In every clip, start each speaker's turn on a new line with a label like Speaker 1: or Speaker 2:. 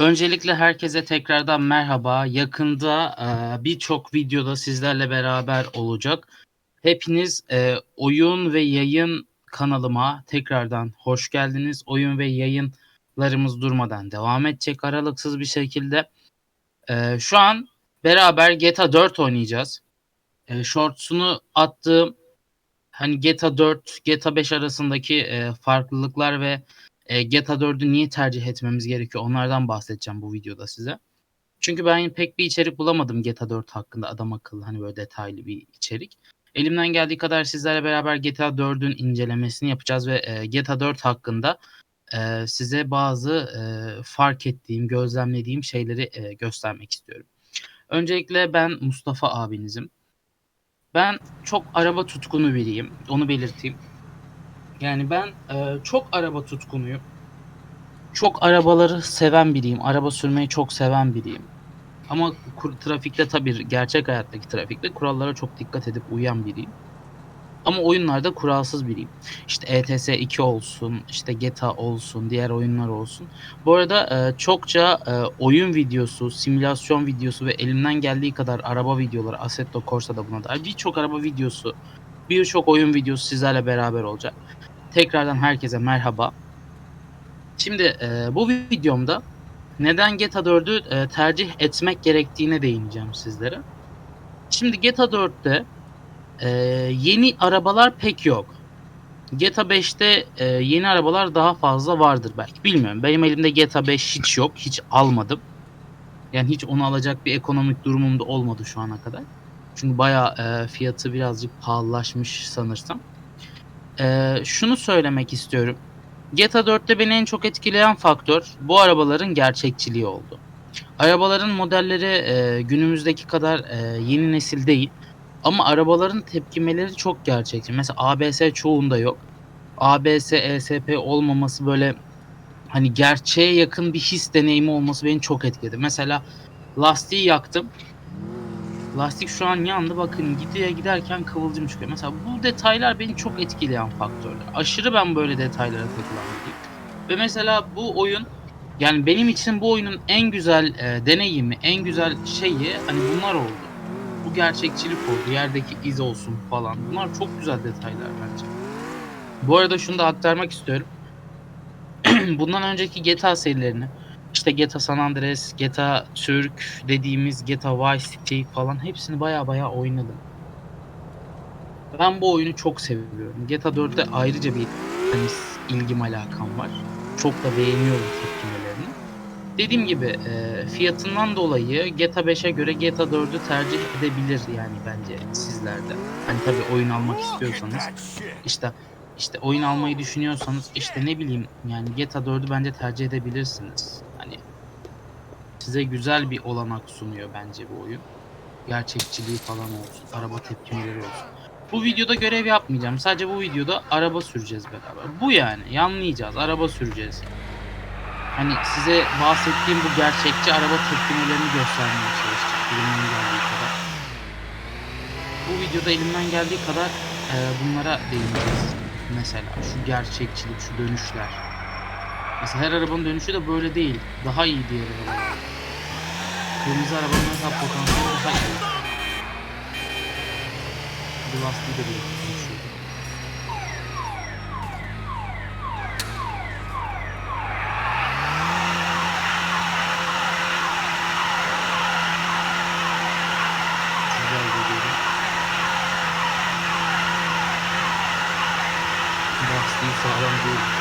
Speaker 1: Öncelikle herkese tekrardan merhaba. Yakında eee, birçok videoda sizlerle beraber olacak. Hepiniz eee, oyun ve yayın kanalıma tekrardan hoş geldiniz. Oyun ve yayınlarımız durmadan devam edecek aralıksız bir şekilde. Eee, şu an beraber GTA 4 oynayacağız. Shorts'unu attığım hani GTA 4, GTA 5 arasındaki farklılıklar ve e, GTA 4'ü niye tercih etmemiz gerekiyor onlardan bahsedeceğim bu videoda size. Çünkü ben pek bir içerik bulamadım GTA 4 hakkında adam akıllı hani böyle detaylı bir içerik. Elimden geldiği kadar sizlerle beraber GTA 4'ün incelemesini yapacağız ve e, GTA 4 hakkında e, size bazı e, fark ettiğim, gözlemlediğim şeyleri e, göstermek istiyorum. Öncelikle ben Mustafa abinizim. Ben çok araba tutkunu biriyim. Onu belirteyim. Yani ben e, çok araba tutkunuyum. Çok arabaları seven biriyim. Araba sürmeyi çok seven biriyim. Ama trafikte tabii gerçek hayattaki trafikte kurallara çok dikkat edip uyan biriyim. Ama oyunlarda kuralsız biriyim. İşte ETS 2 olsun, işte GTA olsun, diğer oyunlar olsun. Bu arada e, çokça e, oyun videosu, simülasyon videosu ve elimden geldiği kadar araba videoları, Assetto Corsa da buna dahil birçok araba videosu, birçok oyun videosu sizlerle beraber olacak. Tekrardan herkese merhaba. Şimdi e, bu videomda neden GTA 4'ü e, tercih etmek gerektiğine değineceğim sizlere. Şimdi GTA 4'te e, yeni arabalar pek yok. GTA 5'te e, yeni arabalar daha fazla vardır belki. Bilmiyorum. Benim elimde GTA 5 hiç yok. Hiç almadım. Yani hiç onu alacak bir ekonomik durumum da olmadı şu ana kadar. Çünkü bayağı e, fiyatı birazcık pahalılaşmış sanırsam. Ee, şunu söylemek istiyorum. GTA 4'te beni en çok etkileyen faktör bu arabaların gerçekçiliği oldu. Arabaların modelleri e, günümüzdeki kadar e, yeni nesil değil. Ama arabaların tepkimeleri çok gerçekçi. Mesela ABS çoğunda yok. ABS, ESP olmaması böyle hani gerçeğe yakın bir his deneyimi olması beni çok etkiledi. Mesela lastiği yaktım. Lastik şu an yandı bakın gidiyor giderken kıvılcım çıkıyor. Mesela bu detaylar beni çok etkileyen faktörler. Aşırı ben böyle detaylara takılan biriyim. Ve mesela bu oyun yani benim için bu oyunun en güzel e, deneyimi, en güzel şeyi hani bunlar oldu. Bu gerçekçilik oldu. Yerdeki iz olsun falan. Bunlar çok güzel detaylar bence. Bu arada şunu da aktarmak istiyorum. Bundan önceki GTA serilerini işte GTA San Andreas, GTA Türk dediğimiz GTA Vice City falan hepsini baya baya oynadım. Ben bu oyunu çok seviyorum. GTA 4'te ayrıca bir hani ilgim alakam var. Çok da beğeniyorum tepkimelerini. Dediğim gibi e, fiyatından dolayı GTA 5'e göre GTA 4'ü tercih edebilir yani bence sizlerde. Hani tabii oyun almak istiyorsanız işte işte oyun almayı düşünüyorsanız işte ne bileyim yani GTA 4'ü bence tercih edebilirsiniz. Size güzel bir olanak sunuyor bence bu oyun. Gerçekçiliği falan olsun, araba tepkimeleri olsun. Bu videoda görev yapmayacağım. Sadece bu videoda araba süreceğiz beraber. Bu yani. Yanlayacağız. Araba süreceğiz. Hani size bahsettiğim bu gerçekçi araba tepkimelerini göstermeye çalışacağım. Elimden geldiği kadar. Bu videoda elimden geldiği kadar e, bunlara değineceğiz. Mesela şu gerçekçilik, şu dönüşler. Mesela her arabanın dönüşü de böyle değil. Daha iyi diğer arabalar. Kırmızı arabanın mesela potansiyeli iyi. Bu lastiği de geliyor. Lastiği sağlam değil.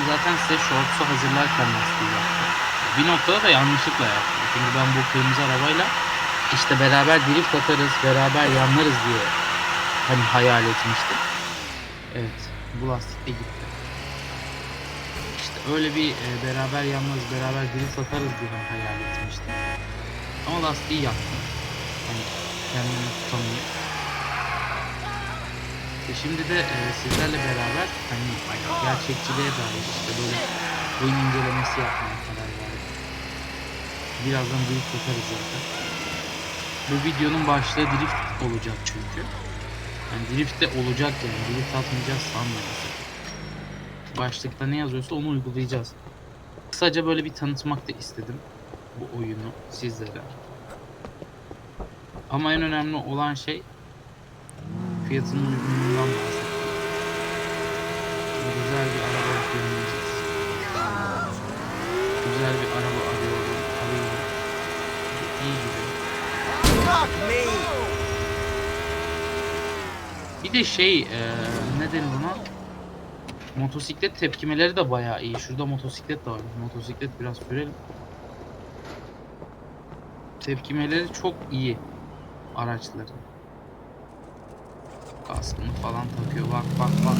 Speaker 1: Ben zaten size shorts'u hazırlarken lastiği yaptım. Bir noktada da yanlışlıkla yaptım. Çünkü ben bu kırmızı arabayla işte beraber drift atarız, beraber yanlarız diye hani hayal etmiştim. Evet, bu lastik de gitti. İşte öyle bir e, beraber yanlarız, beraber drift atarız diye hayal etmiştim. Ama lastiği yaktım. Hani kendimi tutamıyor. İşte şimdi de e, sizlerle beraber hani gerçekçiliğe dair işte böyle oyun incelemesi yapmaya karar verdim. Birazdan drift atarız zaten. Bu videonun başlığı drift olacak çünkü. Yani drift de olacak yani. Drift atmayacağız sakın. başlıkta ne yazıyorsa onu uygulayacağız. Kısaca böyle bir tanıtmak da istedim bu oyunu sizlere. Ama en önemli olan şey fiyatının uygunluğundan bahsetmek. Güzel bir araba görmeyeceğiz. Güzel bir araba arıyorum, arıyorum. İyi gibi.
Speaker 2: Fuck me!
Speaker 1: Bir de şey, eee ne denir ona? Motosiklet tepkimeleri de bayağı iyi. Şurada motosiklet de var. Motosiklet biraz sürelim. Tepkimeleri çok iyi araçların. Kaskını falan takıyor. Bak bak bak.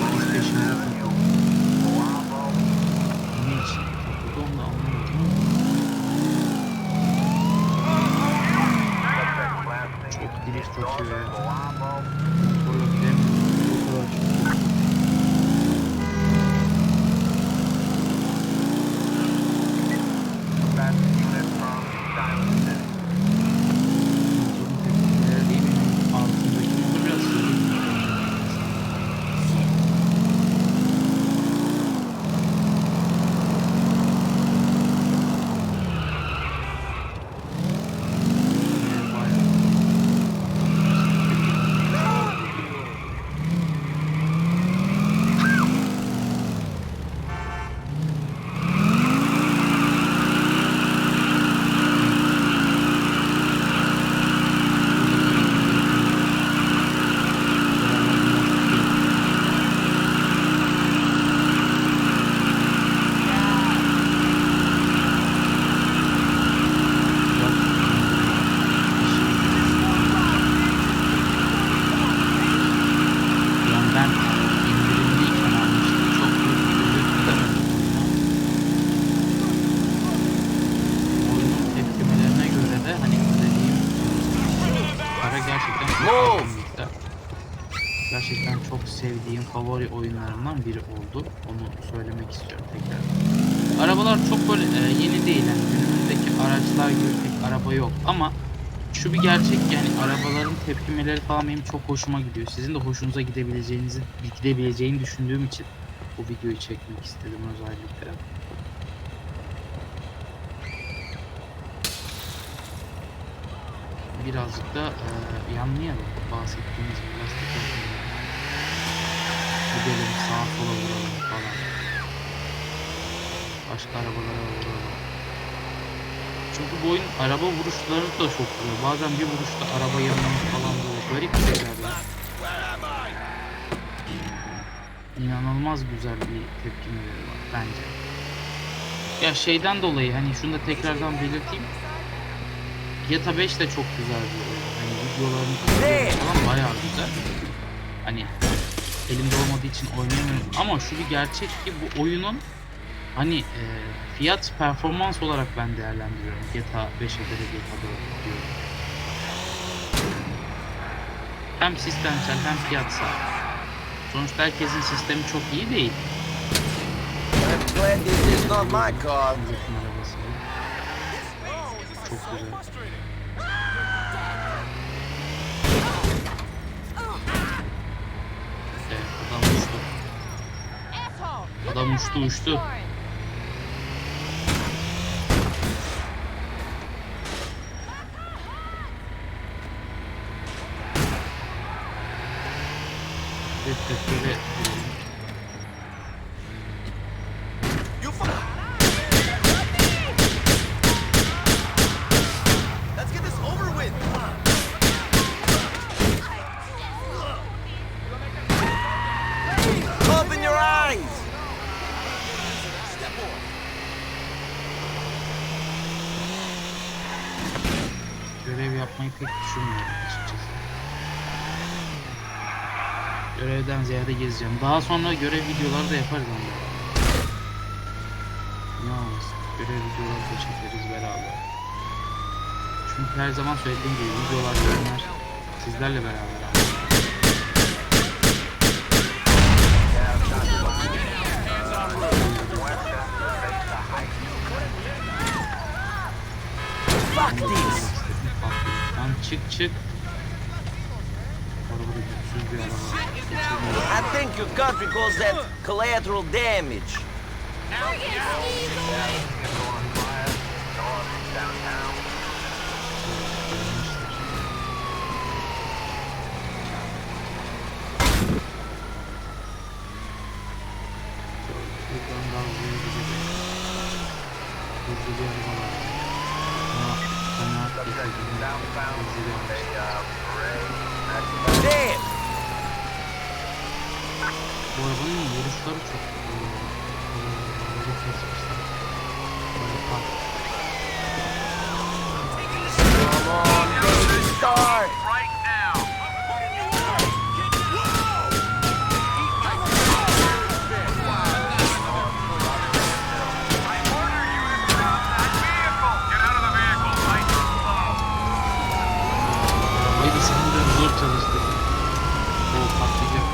Speaker 1: Polis peşinde takıyor. Ne için takıldı onu da anlamadım. Çok drift atıyor ya. Motorla gidemiyor. O kadar çok. Motorun tepkimeleri değil benim altındaki motor biraz hızlı. Yani bayağı. Yani ben indirimliyken almıştım. Çok büyük bir ücret ödemedim. Oyunun tepkimelerine göre de hani ödediğim para gerçekten çok sevdiğim favori oyunlarımdan biri oldu. Onu söylemek istiyorum tekrar. Arabalar çok böyle e, yeni değil. Yani günümüzdeki araçlar gibi pek araba yok ama şu bir gerçek yani arabaların tepkimeleri falan benim çok hoşuma gidiyor. Sizin de hoşunuza gidebileceğinizi gidebileceğini düşündüğüm için bu videoyu çekmek istedim özellikle. Birazcık da e, yanlayalım bahsettiğimiz gibi lastik yapmayalım. Gidelim sağa sola vuralım falan. Başka arabalara vuralım. Çünkü bu oyun araba vuruşları da çok güzel. Bazen bir vuruşta araba yanlamış falan böyle garip şeyler. İnanılmaz güzel bir tepkimeleri var bence. Ya şeyden dolayı hani şunu da tekrardan belirteyim. GTA 5 de çok güzel bir oyun. Hani videolarını izliyorum falan bayağı güzel. Hani elimde olmadığı için oynayamıyorum ama şu bir gerçek ki bu oyunun hani e, fiyat performans olarak ben değerlendiriyorum. GTA 5'e göre GTA 4 diyorum. Hem sistemsel hem fiyatsal. Sonuçta herkesin sistemi çok iyi değil.
Speaker 2: İs not my car.
Speaker 1: Çok güzel. Evet adam uçtu. Adam uçtu uçtu. Evet, evet, böyle gezeceğim. Daha sonra görev videoları da yaparız ama. Ne olmasın. Görev videoları da çekeriz beraber. Çünkü her zaman söylediğim gibi videolar, bölümler sizlerle beraber ama.
Speaker 2: Fuck this.
Speaker 1: Ben çık çık. Araba da güçsüz bir araba.
Speaker 2: I think your country calls that collateral damage.
Speaker 1: Buradan daha hızlı gidecek. Hızlı bir araba lazım. Ama fena getirdim. Hızlı bir araç.
Speaker 2: Damn!
Speaker 1: Bu arabanın vuruşları çok eee, hızlı kesmişler. Böyle pat.
Speaker 2: Come on, baby, start!
Speaker 1: Arabayı da sanırım zor çalıştı. O patlayacak.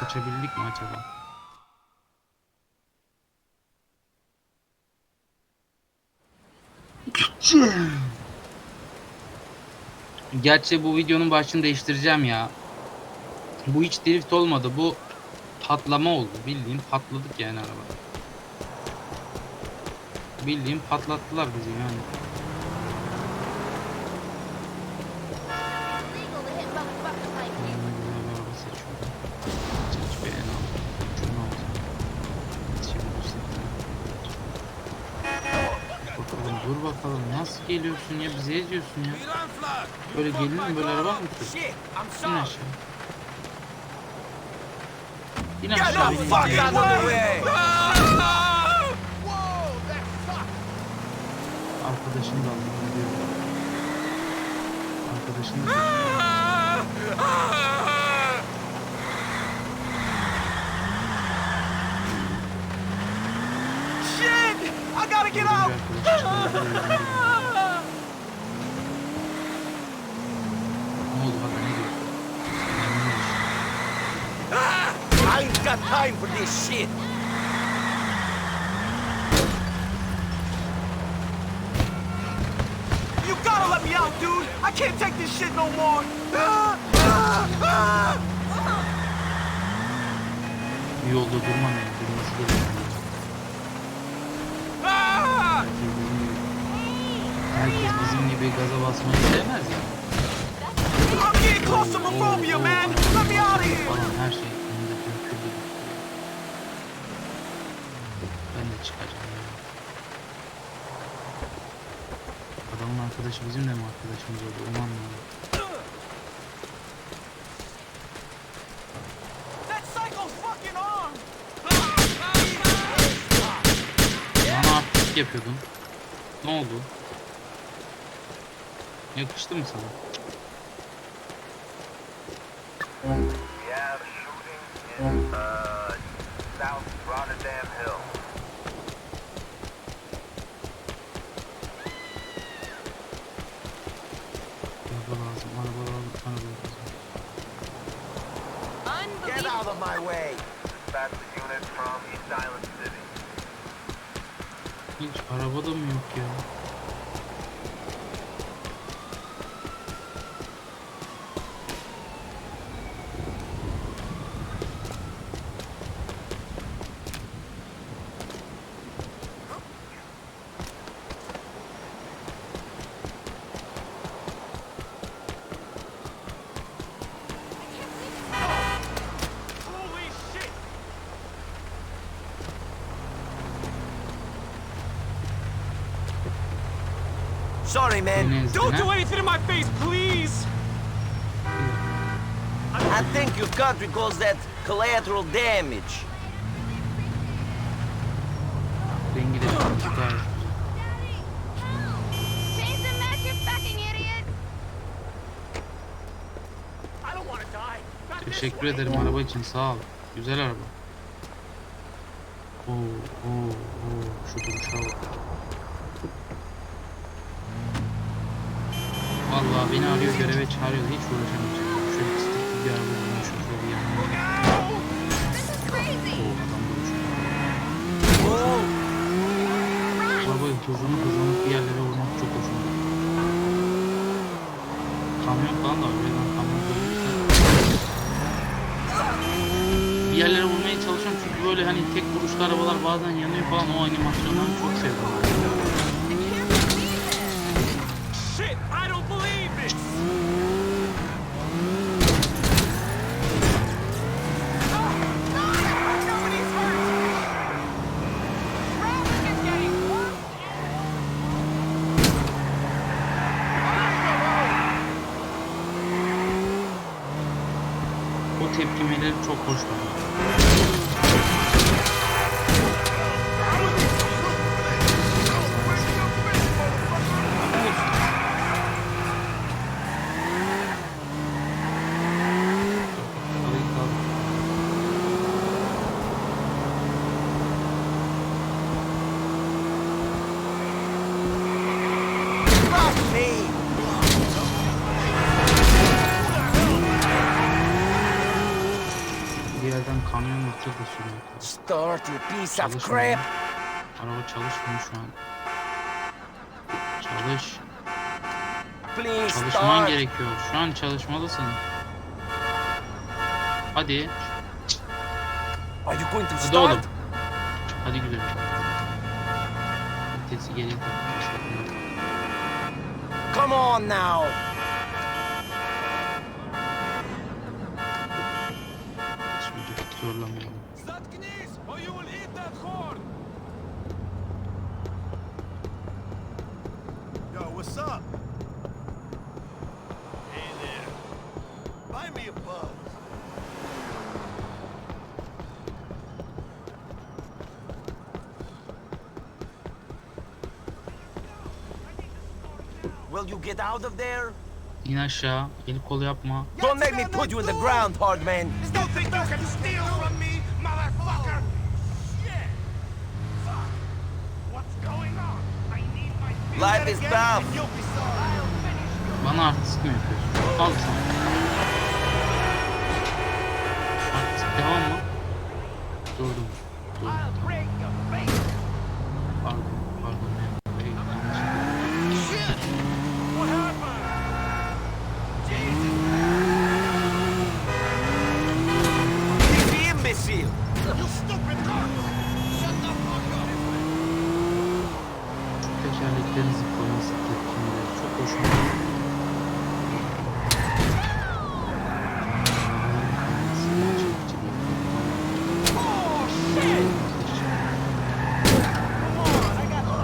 Speaker 1: Kaçabildik mi acaba? Gerçi bu videonun başını değiştireceğim ya. Bu hiç drift olmadı. Bu patlama oldu. Bildiğin patladık yani araba. Bildiğin patlattılar bizi yani. Nasıl geliyorsun ya bizi eziyorsun ya. Böyle gelir mi böyle araba mı
Speaker 2: I'm
Speaker 1: İn aşağı. İn
Speaker 2: Get
Speaker 1: aşağı
Speaker 2: the
Speaker 1: beni
Speaker 2: fuck out of the way!
Speaker 1: Arkadaşını da aldım. gidiyorum. Arkadaşını da
Speaker 2: Shit! I gotta get out!
Speaker 1: bir arkadaş işte öyle bir- Ne oldu bak ne diyor?
Speaker 2: I ain't got time for this shit! You gotta let me out, dude! I can't take this shit no more! Ah, ah, ah.
Speaker 1: Yolda durma ne? Durması gerekiyor.
Speaker 2: Ah!
Speaker 1: Herkes bizim gibi, gaza basmayı sevmez ya.
Speaker 2: I'm getting Morovia, man! Let me out of here!
Speaker 1: Falan her şey çıkacağım. Adamın arkadaşı bizim de mi arkadaşımız oldu onu anlamadım. Bana yapıyordun. Ne oldu? Yakıştı mı sana?
Speaker 3: We have a shooting in uh,
Speaker 1: Hiç araba da mı yok ya?
Speaker 2: Holy shit! Sorry, man.
Speaker 1: Beni
Speaker 2: Don't do anything to my face, please! I think your country calls that collateral damage.
Speaker 1: Rengi de güzel.
Speaker 4: Change the match, you fucking idiot!
Speaker 2: I don't want to die. Not this
Speaker 1: Teşekkür
Speaker 2: way.
Speaker 1: ederim araba için sağ ol. Güzel araba. Oo, oo, oo. Şu duruşa bak. Vallahi beni arıyor göreve çağırıyor hiç uğraşamayacağım. Şöyle istekli bir araba şöyle bir yanına. Oo adam duruşa.
Speaker 2: Oh,
Speaker 1: hızını hızlanıp bir yerlere vurmak çok hoşuma gidiyor. Kamyon falan da var. Buradan kamyon görürsen. Bir yerlere vurmaya çalışıyorum çünkü böyle hani tek vuruşlu arabalar bazen yanıyor falan o animasyonları çok seviyorum.
Speaker 2: Shit, I don't believe this!
Speaker 1: Çok hoş bana. Bir yerden kamyon yapacak da sürüyor.
Speaker 2: Start, you piece of crap!
Speaker 1: Araba çalışmıyor şu an. Çalış.
Speaker 2: Please
Speaker 1: Çalışman
Speaker 2: start!
Speaker 1: gerekiyor. Şu an çalışmalısın. Hadi.
Speaker 2: Are you going to
Speaker 1: Hadi oğlum.
Speaker 2: start?
Speaker 1: Hadi güzel. Vitesi geri
Speaker 2: Come on now!
Speaker 1: Şimdi zorlamayalım.
Speaker 2: Заткнись, or you will eat that horn!
Speaker 5: Yo, what's up? Hey there. Buy me a buzz.
Speaker 2: Will you get out of there?
Speaker 1: İn aşağı. El kol yapma.
Speaker 2: Don't make me put you in the ground, hard man!
Speaker 5: You think you can steal from me, motherfucker? Shit! Fuck! What's going on? I need my
Speaker 2: Life is tough.
Speaker 1: Bana artistik mi yapıyorsun? Al sana. Artistik devam mı? Durdum. Tekerleklerin zıplaması tepkimeleri çok hoşuma gidiyor. Silah çekici bir
Speaker 2: Oh, shit! Come on, I got...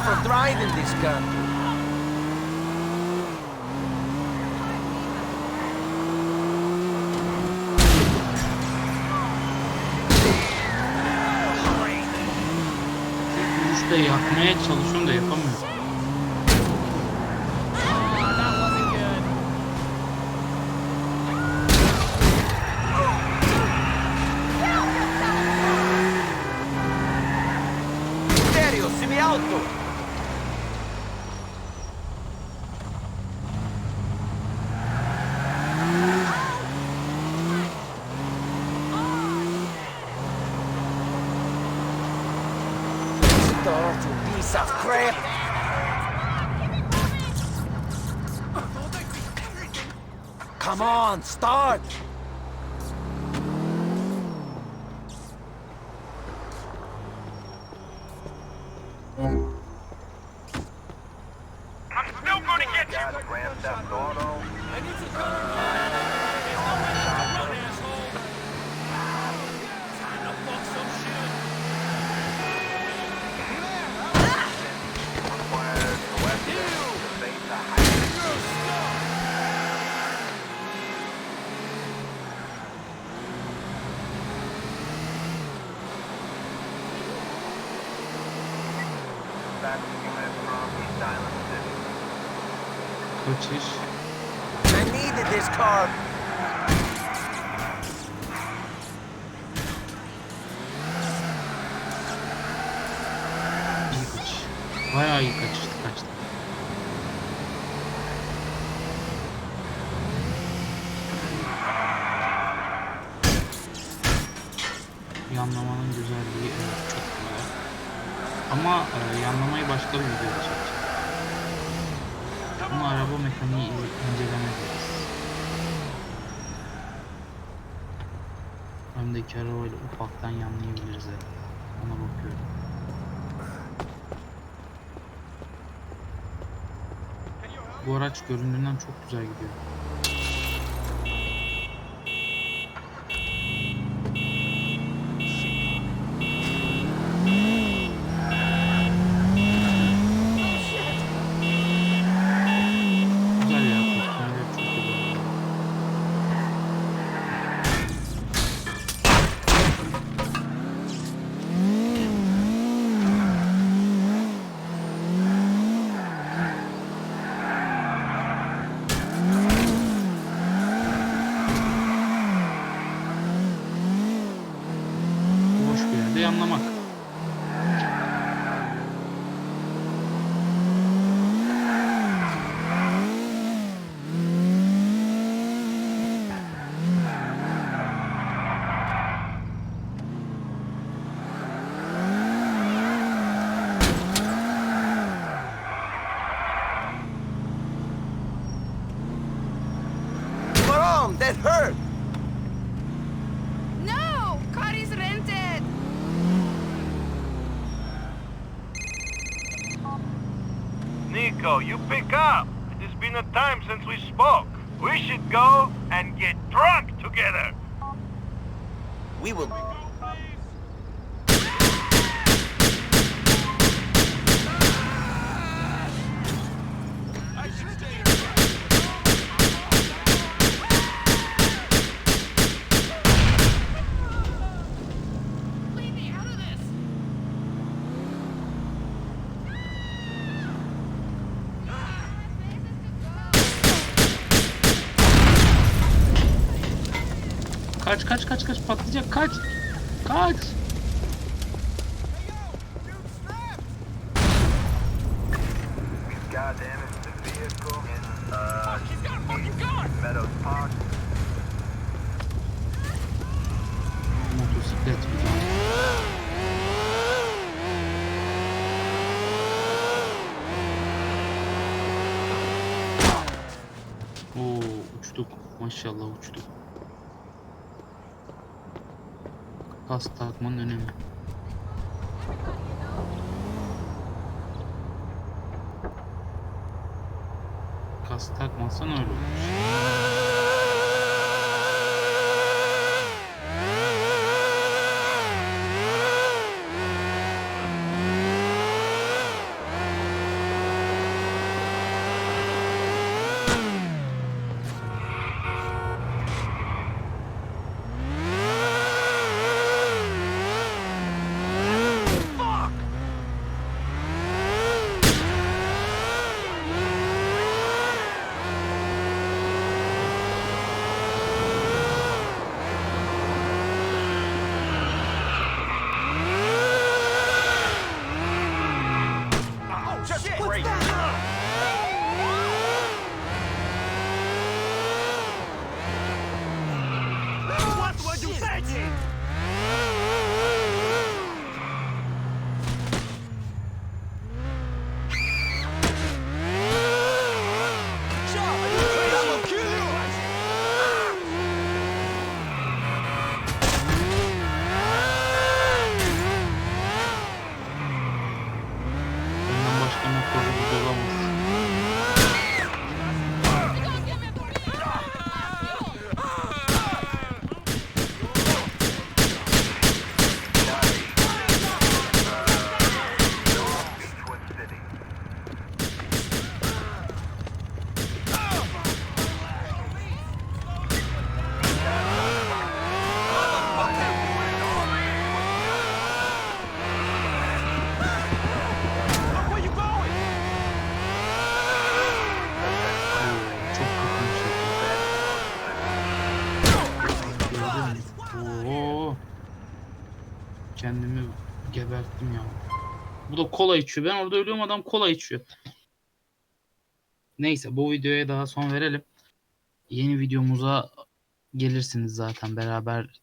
Speaker 2: Drive in this country?
Speaker 1: Vuruşta yakmaya çalışıyorum da yapamıyorum.
Speaker 2: Stereo, semi-auto! Start, on, start! Car.
Speaker 1: İyi kaçış. Bayağı iyi kaçıştı kaçtı. Yanlamanın güzelliği evet çok güzel. Ama e, yanlamayı başka bir videoda araba mekaniği iz- incelemediyiz. Öndeki arabayla ufaktan yanlayabiliriz herhalde. Ona bakıyorum. Bu araç göründüğünden çok güzel gidiyor. Güzel ya, kostümler çok güzel. Boş bir yerde yanlamak.
Speaker 2: Mom, that hurt.
Speaker 4: No! Car is rented!
Speaker 3: Nico, you pick up. It has been a time since we spoke. We should go and get drunk together.
Speaker 2: We will.
Speaker 5: I should stay Leave me out of this!
Speaker 1: Kaç kaç kaç kaç patlayacak kaç. Kaç.
Speaker 3: We've got damaged the vehicle in uh,
Speaker 5: Fuck, he's got a fucking gun!
Speaker 3: Meadows Park.
Speaker 1: Motosiklet bir tane. Oo uçtuk. Maşallah uçtuk. Kask takmanın önemi. Kask takmazsan öyle olur. Bu da kola içiyor. Ben orada ölüyorum adam kola içiyor. Neyse bu videoya daha son verelim. Yeni videomuza gelirsiniz zaten beraber